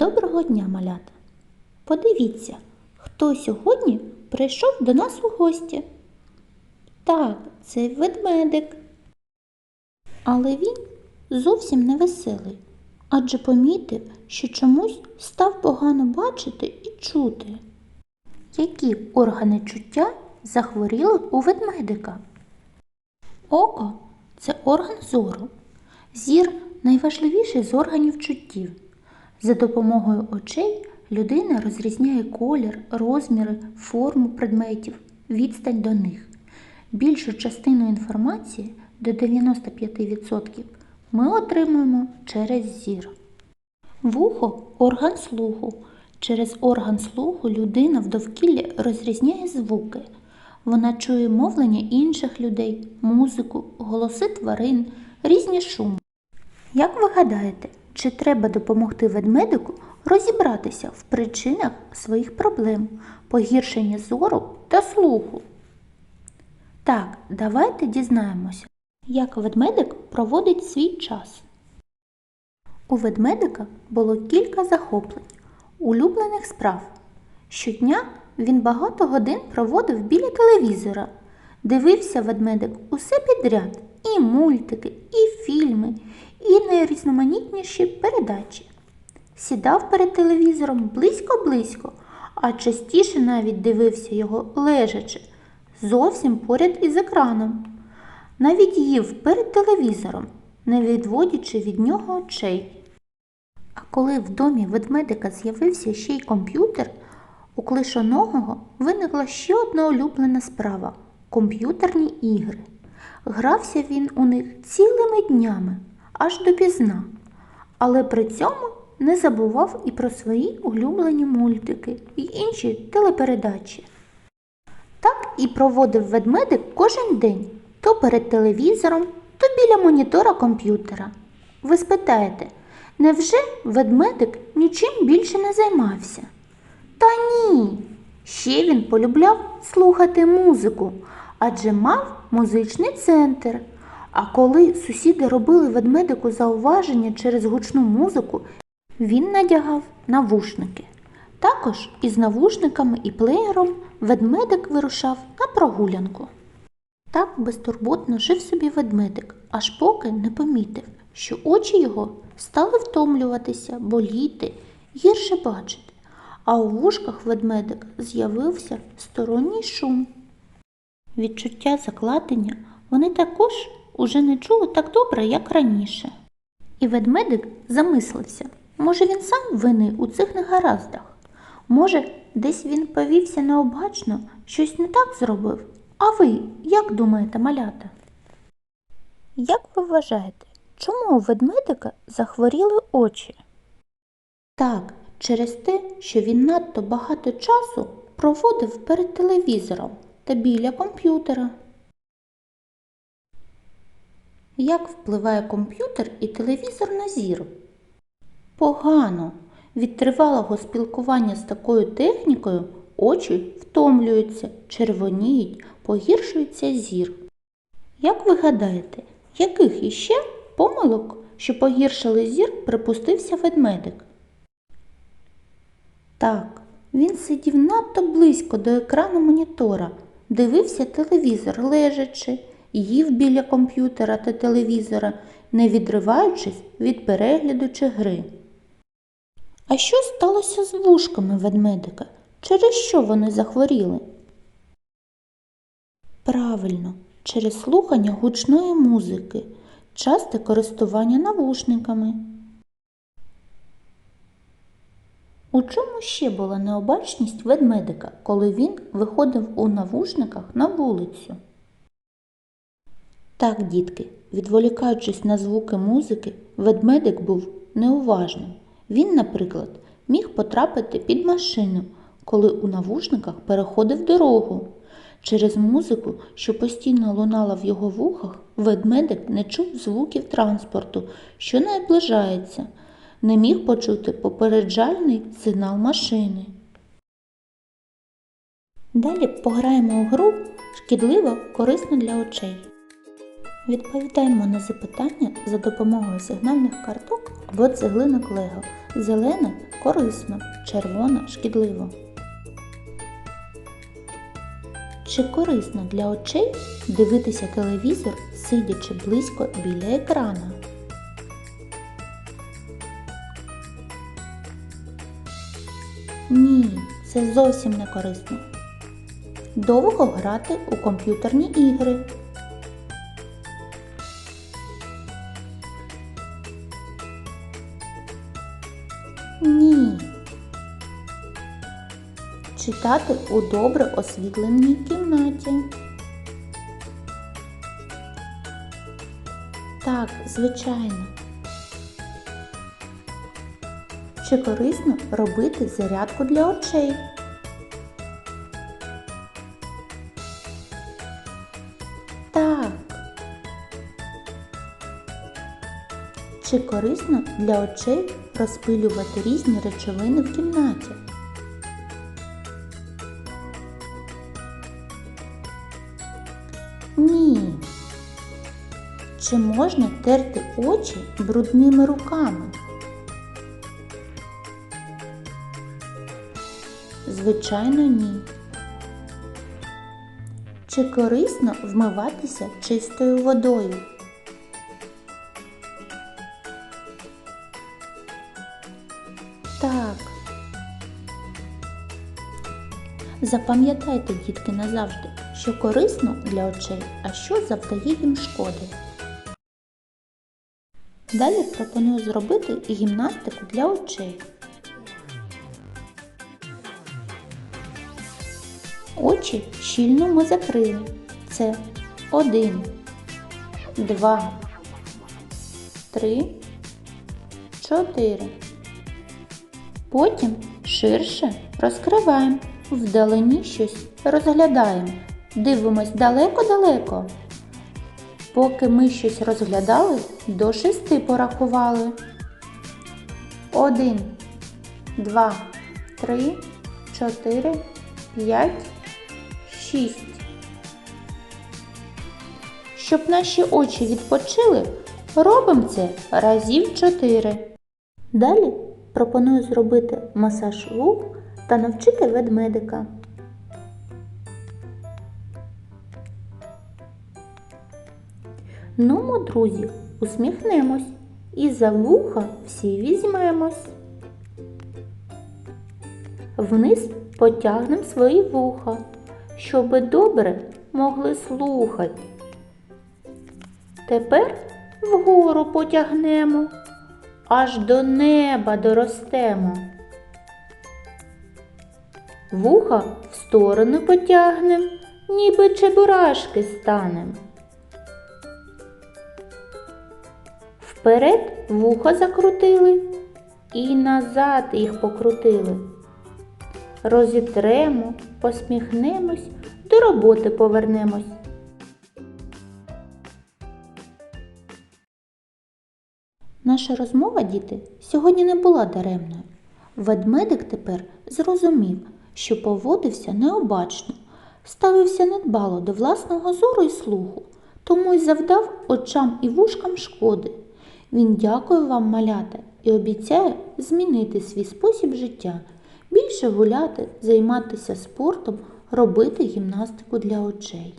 Доброго дня, малята! Подивіться, хто сьогодні прийшов до нас у гості. Так, це ведмедик. Але він зовсім не веселий, адже помітив, що чомусь став погано бачити і чути. Які органи чуття захворіли у ведмедика? Око це орган зору. Зір найважливіший з органів чуттів. За допомогою очей людина розрізняє колір, розміри, форму предметів, відстань до них. Більшу частину інформації до 95% ми отримуємо через зір. Вухо орган слуху. Через орган слуху людина в довкіллі розрізняє звуки. Вона чує мовлення інших людей, музику, голоси тварин, різні шуми. Як ви гадаєте, чи треба допомогти ведмедику розібратися в причинах своїх проблем, погіршення зору та слуху? Так, давайте дізнаємося, як ведмедик проводить свій час. У ведмедика було кілька захоплень, улюблених справ. Щодня він багато годин проводив біля телевізора. Дивився ведмедик усе підряд і мультики, і фільми, і найрізноманітніші передачі. Сідав перед телевізором близько-близько, а частіше навіть дивився його лежачи, зовсім поряд із екраном. Навіть їв перед телевізором, не відводячи від нього очей. А коли в домі ведмедика з'явився ще й комп'ютер, у клишоногого виникла ще одна улюблена справа комп'ютерні ігри. Грався він у них цілими днями, аж допізна, але при цьому не забував і про свої улюблені мультики і інші телепередачі. Так і проводив ведмедик кожен день то перед телевізором, то біля монітора комп'ютера. Ви спитаєте, невже ведмедик нічим більше не займався? Та ні. Ще він полюбляв слухати музику, адже мав музичний центр. А коли сусіди робили ведмедику зауваження через гучну музику, він надягав навушники. Також із навушниками і плеєром ведмедик вирушав на прогулянку. Так безтурботно жив собі ведмедик, аж поки не помітив, що очі його стали втомлюватися, боліти, гірше бачити, а у вушках ведмедика з'явився сторонній шум. Відчуття закладення вони також уже не чули так добре, як раніше. І ведмедик замислився, може він сам винний у цих негараздах. Може, десь він повівся необачно, щось не так зробив. А ви як думаєте, малята? Як ви вважаєте, чому у ведмедика захворіли очі? Так, через те, що він надто багато часу проводив перед телевізором та біля комп'ютера. Як впливає комп'ютер і телевізор на зір? Погано. Від тривалого спілкування з такою технікою очі втомлюються, червоніють, погіршується зір. Як ви гадаєте, яких іще помилок, що погіршили зір, припустився ведмедик? Так, він сидів надто близько до екрану монітора, дивився телевізор лежачи, їв біля комп'ютера та телевізора, не відриваючись від перегляду чи гри. А що сталося з вушками ведмедика? Через що вони захворіли? Правильно, через слухання гучної музики, часте користування навушниками. У чому ще була необачність ведмедика, коли він виходив у навушниках на вулицю? Так, дітки, відволікаючись на звуки музики, ведмедик був неуважним. Він, наприклад, міг потрапити під машину, коли у навушниках переходив дорогу. Через музику, що постійно лунала в його вухах, ведмедик не чув звуків транспорту, що наближається, не міг почути попереджальний сигнал машини. Далі пограємо у гру шкідливо корисно для очей. Відповідаємо на запитання за допомогою сигнальних карток або цеглинок лего. Зелене корисно, червона шкідливо. Чи корисно для очей дивитися телевізор, сидячи близько біля екрана? Ні, це зовсім не корисно. Довго грати у комп'ютерні ігри. Читати у добре освітленій кімнаті. Так, звичайно. Чи корисно робити зарядку для очей? Так. Чи корисно для очей розпилювати різні речовини в кімнаті? Чи можна терти очі брудними руками? Звичайно, ні. Чи корисно вмиватися чистою водою? Так. Запам'ятайте, дітки, назавжди, що корисно для очей, а що завдає їм шкоди. Далі пропоную зробити гімнастику для очей. Очі щільно ми закрили. Це один, два, три, чотири. Потім ширше розкриваємо, вдалині щось розглядаємо. Дивимось далеко-далеко. Поки ми щось розглядали, до шести порахували. Один, два, три, чотири, п'ять, шість. Щоб наші очі відпочили, робимо це разів чотири. Далі пропоную зробити масаж вух та навчити ведмедика. Нумо, друзі, усміхнемось і за вуха всі візьмемось. Вниз потягнемо свої вуха, щоби добре могли слухати. Тепер вгору потягнемо, аж до неба доростемо. Вуха в сторону потягнем, ніби чебурашки станем. Вперед вуха закрутили і назад їх покрутили. Розітремо, посміхнемось, до роботи повернемось. Наша розмова, діти, сьогодні не була даремною. Ведмедик тепер зрозумів, що поводився необачно, ставився недбало до власного зору і слуху, тому й завдав очам і вушкам шкоди. Він дякує вам, малята, і обіцяє змінити свій спосіб життя, більше гуляти, займатися спортом, робити гімнастику для очей.